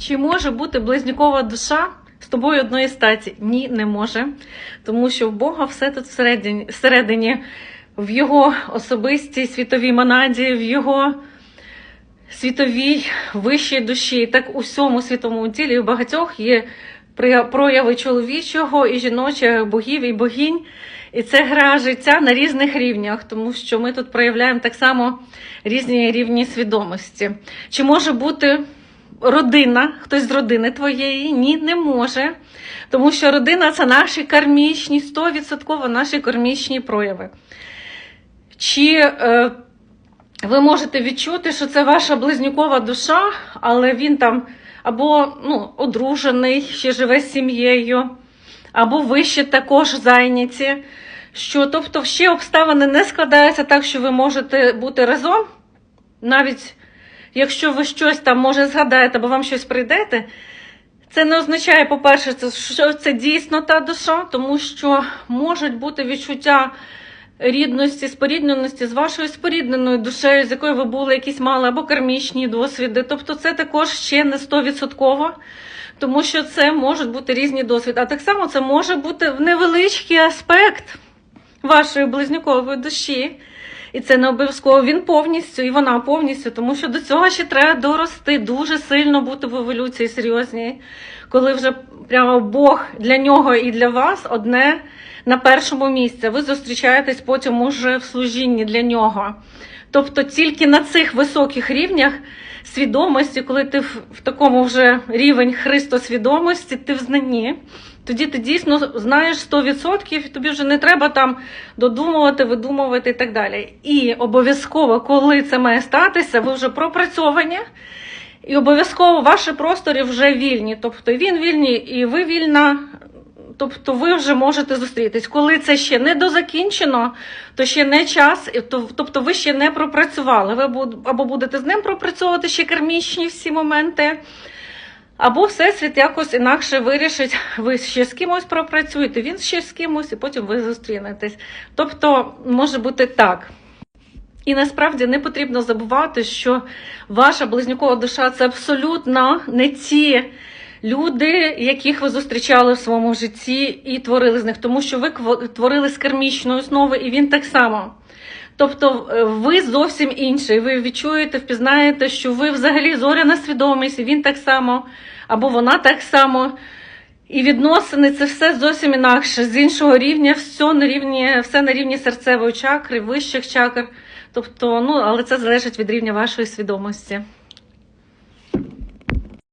Чи може бути близнюкова душа з тобою одної статі? Ні, не може. Тому що в Бога все тут всередині, всередині в його особистій світовій монаді, в його світовій вищій душі. Так у всьому світовому тілі у багатьох є прояви чоловічого і жіночого богів і богінь. І це гра життя на різних рівнях, тому що ми тут проявляємо так само різні рівні свідомості. Чи може бути родина, хтось з родини твоєї? Ні, не може. Тому що родина це наші кармічні, 100% наші кармічні прояви. Чи е, ви можете відчути, що це ваша близнюкова душа, але він там або ну, одружений, ще живе з сім'єю, або ви ще також зайняті. Що, тобто, ще обставини не складаються так, що ви можете бути разом, навіть якщо ви щось там може згадаєте, або вам щось прийдете, це не означає, по-перше, що це дійсно та душа, тому що можуть бути відчуття рідності, спорідненості з вашою спорідненою душею, з якою ви були якісь мали або кармічні досвіди. Тобто, це також ще не стовідсотково, тому що це можуть бути різні досвіди. А так само це може бути невеличкий аспект вашої близнюкової душі. І це не обов'язково він повністю, і вона повністю, тому що до цього ще треба дорости, дуже сильно бути в еволюції серйозній, коли вже прямо Бог для нього і для вас одне на першому місці. Ви зустрічаєтесь потім уже в служінні для нього. Тобто тільки на цих високих рівнях свідомості, коли ти в, такому вже рівень христосвідомості, ти в знанні. Тоді ти дійсно знаєш 100%, і тобі вже не треба там додумувати, видумувати і так далі. І обов'язково, коли це має статися, ви вже пропрацьовані, і обов'язково ваші простори вже вільні. Тобто він вільний, і ви вільна. Тобто ви вже можете зустрітись. Коли це ще не дозакінчено, то ще не час, тобто ви ще не пропрацювали. Ви або будете з ним пропрацьовувати ще кармічні всі моменти, або Всесвіт якось інакше вирішить, ви ще з кимось пропрацюєте, він ще з кимось, і потім ви зустрінетесь. Тобто, може бути так. І насправді не потрібно забувати, що ваша близнюкова душа це абсолютно не ті люди, яких ви зустрічали в своєму житті і творили з них, тому що ви творили з кармічної основи, і він так само. Тобто е, ви зовсім інший. Ви відчуєте, впізнаєте, що ви взагалі зоряна свідомість, і він так само, або вона так само. І відносини це все зовсім інакше, з іншого рівня, все на рівні, все на рівні серцевої чакри, вищих чакр. Тобто, ну, але це залежить від рівня вашої свідомості.